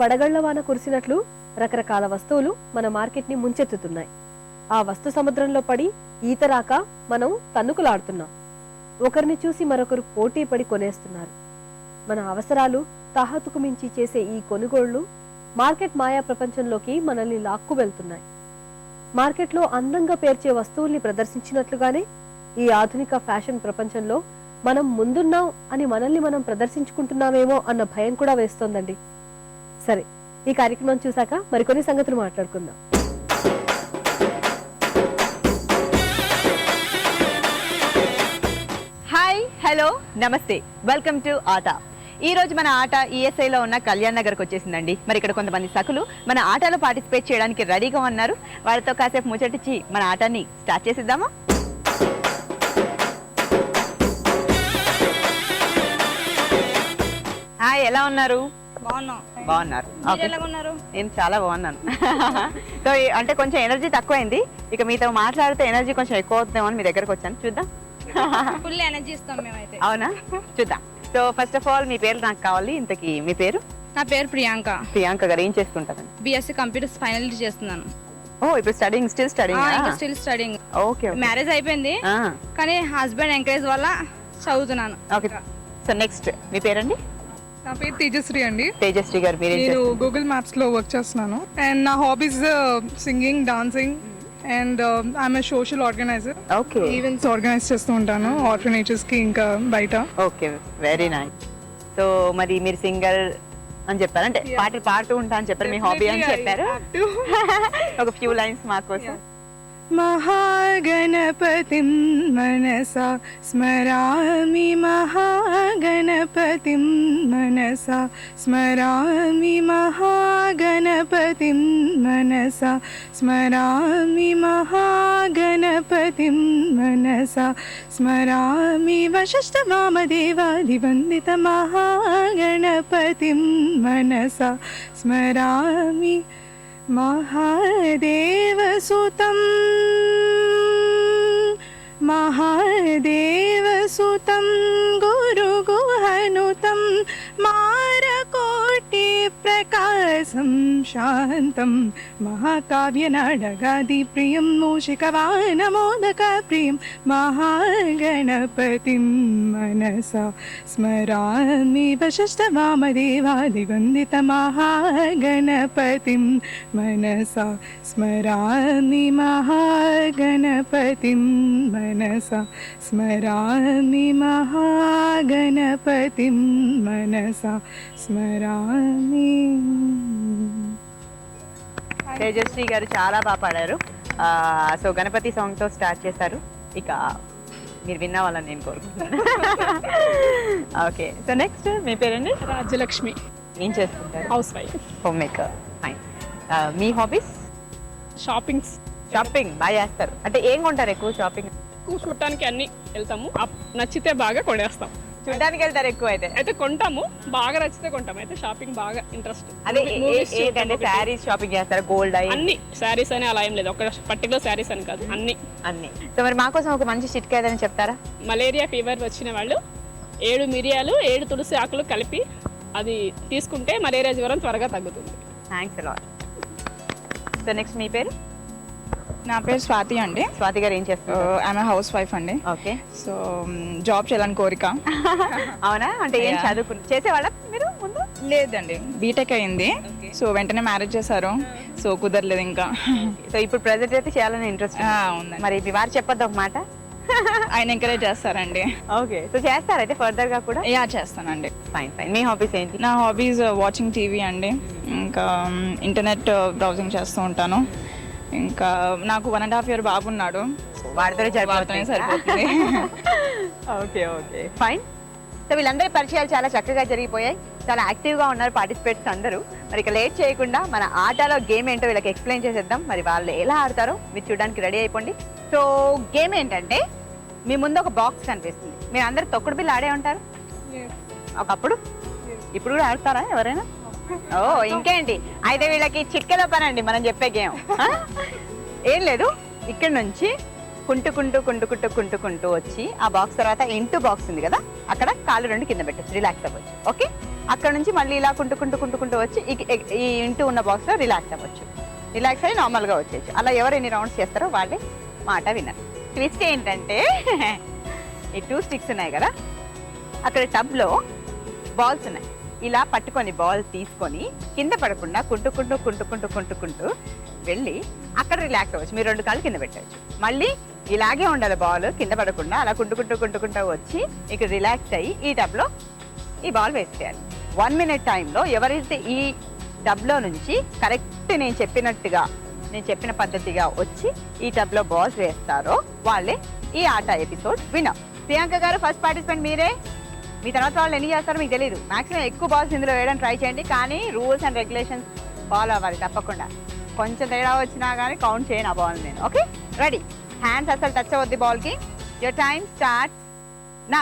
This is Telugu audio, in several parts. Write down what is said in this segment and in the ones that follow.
వడగళ్ళ వాన కురిసినట్లు రకరకాల వస్తువులు మన మార్కెట్ని ముంచెత్తుతున్నాయి. ఆ వస్తు సముద్రంలో పడి ఈత రాక మనం తన్నుకులాడుతున్నాం. ఒకరిని చూసి మరొకరు పోటీ పడి కొనేస్తున్నారు. మన అవసరాలు తాహతుకు మించి చేసే ఈ కొనుగోళ్ళు మార్కెట్ మాయా ప్రపంచంలోకి మనల్ని లాక్కు వెళ్తున్నాయి. మార్కెట్లో అందంగా పేర్చే వస్తువుల్ని ప్రదర్శించినట్లుగానే ఈ ఆధునిక ఫ్యాషన్ ప్రపంచంలో మనం ముందున్నాం అని మనల్ని మనం ప్రదర్శించుకుంటున్నామేమో అన్న భయం కూడా వేస్తోందండి. సరే ఈ కార్యక్రమం చూశాక మరికొన్ని సంగతులు మాట్లాడుకుందాం. హాయ్ హలో నమస్తే వెల్కమ్ టు ఆట. ఈ రోజు మన ఆట ఈఎస్ఐలో లో ఉన్న కళ్యాణ్ నగర్కి వచ్చేసిందండి. మరి ఇక్కడ కొంతమంది సకులు మన ఆటలో పార్టిసిపేట్ చేయడానికి రెడీగా ఉన్నారు. వాళ్ళతో కాసేపు ముచ్చటిచ్చి మన ఆటాన్ని స్టార్ట్ చేసిద్దామా. హాయ్ ఎలా ఉన్నారు? బాగున్నారు. నేను చాలా బాగున్నాను. సో అంటే కొంచెం ఎనర్జీ తక్కువైంది. ఇక మీతో మాట్లాడితే ఎనర్జీ కొంచెం ఎక్కువ అవుతుందేమో అని మీ దగ్గరకు వచ్చాను. చూద్దాం. ఫుల్ ఎనర్జీ ఇస్తాం మేమైతే. అవునా? చూద్దాం. సో ఫస్ట్ ఆఫ్ ఆల్ మీ పేరు నాకు కావాలి. ఇంతకి మీ పేరు? నా పేరు ప్రియాంక. ప్రియాంక గారు ఏం చేస్తుంటారండి? బిఎస్సి కంప్యూటర్స్ ఫైనల్ ఇయర్ చేస్తున్నాను. ఓ ఇప్పుడు studying still studying still studying okay marriage అయిపోయింది. కానీ హస్బెండ్ ఎంకరేజ్ వల్ల చదువుతున్నాను. ఓకే సో నెక్స్ట్ మీ పేరండి? నా పేరు తేజశ్రీ అండి. తేజశ్రీ గారు మీరు నేను గూగుల్ మ్యాప్స్లో వర్క్ చేస్తున్నాను. అండ్ నా hobbies singing dancing and I'm a social organiser okay events organise చేస్తూ ఉంటాను ఆర్ఫనేజెస్కి ఇంకా బయట. ఓకే వెరీ నైస్ సో మరి మీరు సింగర్ అని చెప్పారు అంటే పాటలు పాడుతూ ఉంటా అని చెప్పారు మీ హాబీ అని చెప్పారు. ఒక ఫ్యూ లైన్స్ మా కోసం. महागणपतिं मनसा स्मरामि महागणपतिं मनसा स्मरामि महागणपतिं मनसा स्मरामि महागणपतिं मनसा स्मरामि वशिष्ठवामदेवादिवन्दितमहागणपतिं मनसा स्मरामि महादेवसुतं महादेवसुतं गुरुगुहनुतं शान्तं महाकाव्यनाडगादिप्रियं मूषिकवानमोदकप्रियं महागणपतिं मनसा स्मरामि वशिष्ठवामदेवादिवन्दितमहागणपतिं मनसा स्मरामि महागणपतिं मनसा स्मरामि महागणपतिं मनसा स्मरामि తేజశ్రీ గారు చాలా బాగా పాడారు. సో గణపతి సాంగ్తో స్టార్ట్ చేశారు. ఇక మీరు విన్న వాళ్ళని నేను కోరుకుంటున్నాను. ఓకే సో నెక్స్ట్ మీ పేరండి రాజ్యలక్ష్మి. ఏం చేస్తుంటారు? House wife home maker fine మీ హాబీస్ షాపింగ్స్ షాపింగ్ బాగా చేస్తారు. అంటే ఏం కొంటారు ఎక్కువ షాపింగ్ చూడటానికి అన్ని వెళ్తాము. నచ్చితే బాగా కొనేస్తాం. చూడడానికి వెళ్తారు ఎక్కువ అయితే అయితే కొంటాము. బాగా నచ్చితే కొంటాం అయితే షాపింగ్ బాగా ఇంట్రెస్ట్ అదే ఏంటంటే శారీస్ షాపింగ్ చేస్తారు గోల్డ్ అన్ని శారీస్ అని అలా ఏం లేదు. ఒక పర్టికులర్ శారీస్ అని కాదు. అన్ని. అన్ని. సో మరి మా కోసం ఒక మంచి చిట్కా ఏదని చెప్తారా? మలేరియా ఫీవర్ వచ్చిన వాళ్ళు ఏడు మిరియాలు ఏడు తులసి ఆకులు కలిపి అది తీసుకుంటే మలేరియా జ్వరం త్వరగా తగ్గుతుంది. Thanks a lot so next మీ పేరు? నా పేరు స్వాతి అండి. స్వాతి గారు ఏం చేస్తారు ఆమె హౌస్ వైఫ్ అండి. ఓకే సో జాబ్ చేయాలని కోరిక. అవునా? అంటే ఏం. చదువుకుని చేసేవాళ్ళ మీరు ముందు? లేదండి. బీటెక్ అయింది. సో వెంటనే మ్యారేజ్ చేశారు. సో కుదరలేదు ఇంకా. సో ఇప్పుడు ప్రెసెంట్ అయితే చేయాలని ఇంట్రెస్ట్ ఆ, ఉందండి మరి మీ వారు చెప్పొద్దు ఒక మాట. ఆయన ఎంకరేజ్ చేస్తారండి. ఓకే సో చేస్తారు అయితే ఫర్దర్గా కూడా? యా చేస్తానండి. ఫైన్ ఫైన్ మీ హాబీస్ ఏంటి? నా హాబీస్ వాచింగ్ టీవీ అండి. ఇంకా ఇంటర్నెట్ బ్రౌజింగ్ చేస్తూ ఉంటాను. ఇంకా నాకు వన్ అండ్ హాఫ్ ఇయర్ బాబు ఉన్నాడు. వాడితోనే వాడితోనే సరిపోతుంది. సరిపోతుంది. ఓకే ఓకే ఫైన్ సో వీళ్ళందరి పరిచయాలు చాలా చక్కగా జరిగిపోయాయి. చాలా యాక్టివ్గా ఉన్నారు పార్టిసిపేట్స్ అందరూ. మరి ఇక లేట్ చేయకుండా మన ఆటలో గేమ్ ఏంటో వీళ్ళకి ఎక్స్ప్లెయిన్ చేసేద్దాం. మరి వాళ్ళు ఎలా ఆడతారో మీరు చూడడానికి రెడీ అయిపోండి. సో గేమ్ ఏంటంటే మీ ముందు ఒక బాక్స్ కనిపిస్తుంది. మీరు అందరు తొక్కుడు బిల్లు ఆడే ఉంటారు? ఒకప్పుడు? ఇప్పుడు కూడా ఆడతారా ఎవరైనా? ఓ ఇంకేంటి? అయితే వీళ్ళకి చిట్కల పనండి మనం చెప్పే గేమ్. ఏం లేదు. ఇక్కడ నుంచి కుంటుకుంటూ కుంటుకుంటూ కుంటుకుంటూ వచ్చి ఆ బాక్స్ తర్వాత ఇంటూ బాక్స్ ఉంది కదా? అక్కడ కాళ్ళు రెండు కింద పెట్టచ్చు రిలాక్స్ అవ్వచ్చు. ఓకే? అక్కడ నుంచి మళ్ళీ ఇలా కుంటుకుంటూ కుంటుకుంటూ వచ్చి ఈ- ఈ ఇంటూ ఉన్న బాక్స్లో రిలాక్స్ అవ్వచ్చు. రిలాక్స్ అయ్యి నార్మల్గా వచ్చేయచ్చు. అలా ఎవరు ఎన్ని రౌండ్స్ చేస్తారో వాళ్ళే మాట వినరు. ట్విస్ట్ ఏంటంటే ఈ టూ స్టిక్స్ ఉన్నాయి కదా? అక్కడ టబ్లో బాల్స్ ఉన్నాయి. ఇలా పట్టుకొని బాల్ తీసుకొని కింద పడకుండా కుంటుకుంటూ కుంటుకుంటూ కుంటుకుంటూ వెళ్ళి అక్కడ రిలాక్స్ అవ్వచ్చు. మీరు రెండు కాళ్ళు కింద పెట్టవచ్చు. మళ్ళీ ఇలాగే ఉండాలి బాల్ కింద పడకుండా అలా కుంటుకుంటూ కుంటుకుంటూ వచ్చి ఇక్కడ రిలాక్స్ అయ్యి ఈ టబ్లో ఈ బాల్ వేసేయాలి వన్ మినిట్ టైంలో ఎవరైతే ఈ టబ్లో నుంచి కరెక్ట్ నేను చెప్పినట్టుగా నేను చెప్పిన పద్ధతిగా వచ్చి ఈ టబ్లో బాల్స్ వేస్తారో వాళ్ళే ఈ ఆట ఎపిసోడ్ వినర్ ప్రియాంక గారు ఫస్ట్ పార్టిసిపెంట్ మీరే? మీ తర్వాత వాళ్ళు ఎన్ని చేస్తారో మీకు తెలియదు మాక్సిమం ఎక్కువ బాల్స్ ఇందులో వేయడం ట్రై చేయండి. కానీ రూల్స్ అండ్ రెగ్యులేషన్స్ ఫాలో అవ్వాలి తప్పకుండా. కొంచెం తేడా వచ్చినా కానీ కౌంట్ చేయను ఆ బాల్ నేను ఓకే రెడీ హ్యాండ్స్ అసలు టచ్ అవ్వద్ది బాల్కి యువర్ టైం స్టార్ట్ నా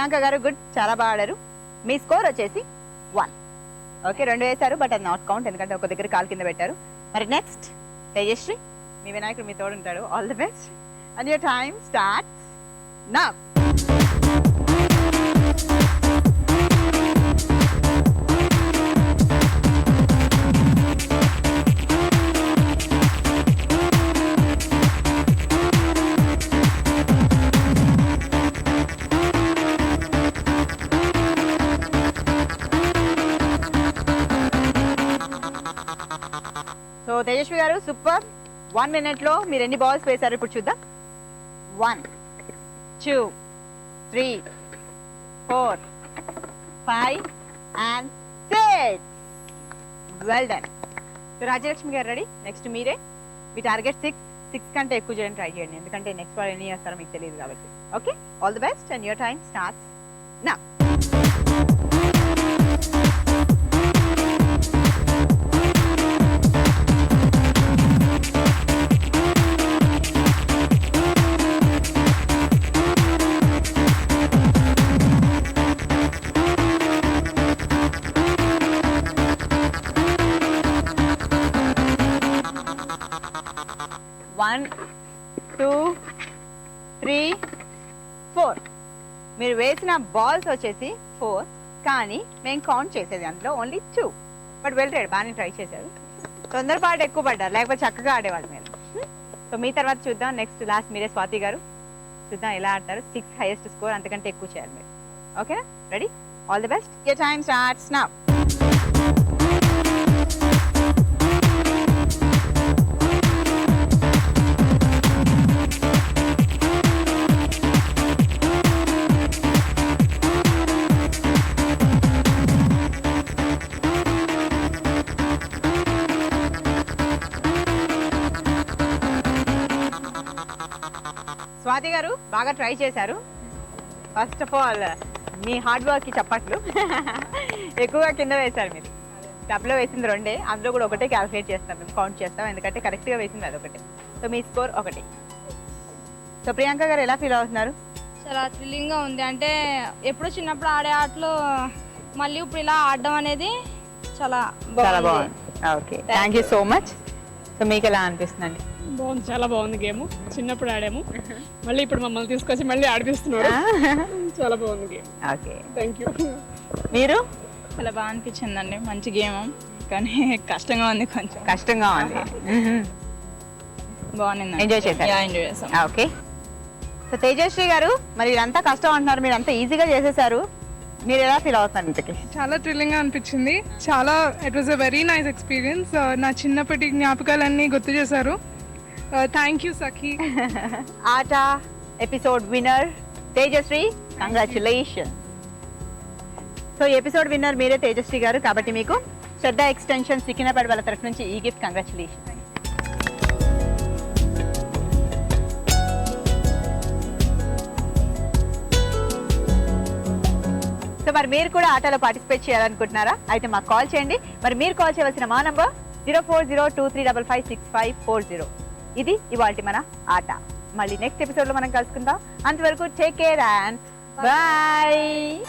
ప్రియాంక గారు గుడ్ చాలా బాగా ఆడారు. మీ స్కోర్ వచ్చేసి వన్. ఓకే రెండు వేశారు బట్ అది నాట్ కౌంట్ ఎందుకంటే ఒక దగ్గర కాల్ కింద పెట్టారు. మరి నెక్స్ట్ తేజశ్రీ మీ వినాయకుడు మీ తోడు ఉంటాడు all the best and your time start now గారు సూపర్. వన్ మినిట్లో మీరు ఎన్ని బాల్స్ వేశారు ఇప్పుడు చూద్దాం. One two three four five and six. Well done Rajalakshmi గారు రెడీ. నెక్స్ట్ మీరే. మీ టార్గెట్ సిక్స్ సిక్స్ కంటే ఎక్కువ చేయడం ట్రై చేయండి. ఎందుకంటే నెక్స్ట్ వాళ్ళు ఎన్ని చేస్తారో మీకు తెలియదు కాబట్టి. Okay all the best and your time starts now one two three four. మీరు వేసిన బాల్స్ వచ్చేసి ఫోర్ కానీ మేము కౌంట్ చేసేది అందులో ఓన్లీ టూ. బట్ వెల్ బాగానే ట్రై చేశారు. తొందరపాటు ఎక్కువ పడ్డారు లేకపోతే చక్కగా ఆడేవాళ్ళు మీరు. సో మీ తర్వాత చూద్దాం. నెక్స్ట్ లాస్ట్ మీరే స్వాతి గారు. చూద్దాం ఎలా ఆడతారు. సిక్స్ హైయెస్ట్ స్కోర్ అంతకంటే ఎక్కువ చేయాలి మీరు. ఓకేనా ready all the best a time starts now Swathi గారు బాగా ట్రై చేశారు. ఫస్ట్ ఆఫ్ ఆల్ మీ హార్డ్ వర్క్కి చప్పట్లు. ఎక్కువగా కింద వేశారు మీరు. డబ్లో వేసింది రెండే. అందులో కూడా ఒకటే క్యాల్కులేట్ చేస్తాం. మేము కౌంట్ చేస్తాం. ఎందుకంటే కరెక్ట్గా వేసింది అది ఒకటే. సో మీ స్కోర్ ఒకటి. సో ప్రియాంక గారు ఎలా ఫీల్ అవుతున్నారు? చాలా థ్రిల్లింగ్గా ఉంది. అంటే ఎప్పుడో చిన్నప్పుడు ఆడే ఆటలు మళ్ళీ ఇప్పుడు ఇలా ఆడడం అనేది చాలా చాలా బాగుంది. బాగుంది. Okay thank you so much so మీకు ఎలా అనిపిస్తుందండి? బాగుంది చాలా బాగుంది గేమ్. చిన్నప్పుడు ఆడాము. మళ్ళీ ఇప్పుడు మమ్మల్ని తీసుకొచ్చి మళ్ళీ ఆడిపిస్తున్నారు. చాలా బాగుంది గేమ్. ఓకే. థ్యాంక్ యూ మీరు? చాలా బాగా అనిపించిందండి. మంచి గేమ్. కానీ కష్టంగా ఉంది కొంచెం. కష్టంగా ఉంది. బాగుంది. Enjoy చేశారు? ఎంజాయ్ చేసాం ఓకే సో తేజశ్రీ గారు మరి ఇదంతా కష్టం అంటున్నారు. మీరు అంతా ఈజీగా చేసేసారు. మీరు ఎలా ఫీల్ అవుతున్నారు ఇంతకి? చాలా థ్రిల్లింగ్ అనిపించింది. చాలా it was a very nice experience నా చిన్నప్పటి జ్ఞాపకాలన్నీ గుర్తు చేశారు. థ్యాంక్ యూ సఖీ ఆట episode winner Tejashree congratulation so episode winner మీరే తేజశ్రీ గారు కాబట్టి మీకు శ్రద్ధ ఎక్స్టెన్షన్ సికింద్రాబాద్ వాళ్ళ తరఫు నుంచి ఈ గిఫ్ట్ కంగ్రాచులేషన్ సో మరి మీరు కూడా ఆటలో పార్టిసిపేట్ చేయాలనుకుంటున్నారా? అయితే మాకు కాల్ చేయండి. మరి మీరు కాల్ చేయవలసిన మా number zero four zero two three double five six five four zero ఇది ఇవాళ మన ఆట. మళ్ళీ నెక్స్ట్ ఎపిసోడ్లో మనం కలుసుకుందాం. అంతవరకు టేక్ కేర్ అండ్ బాయ్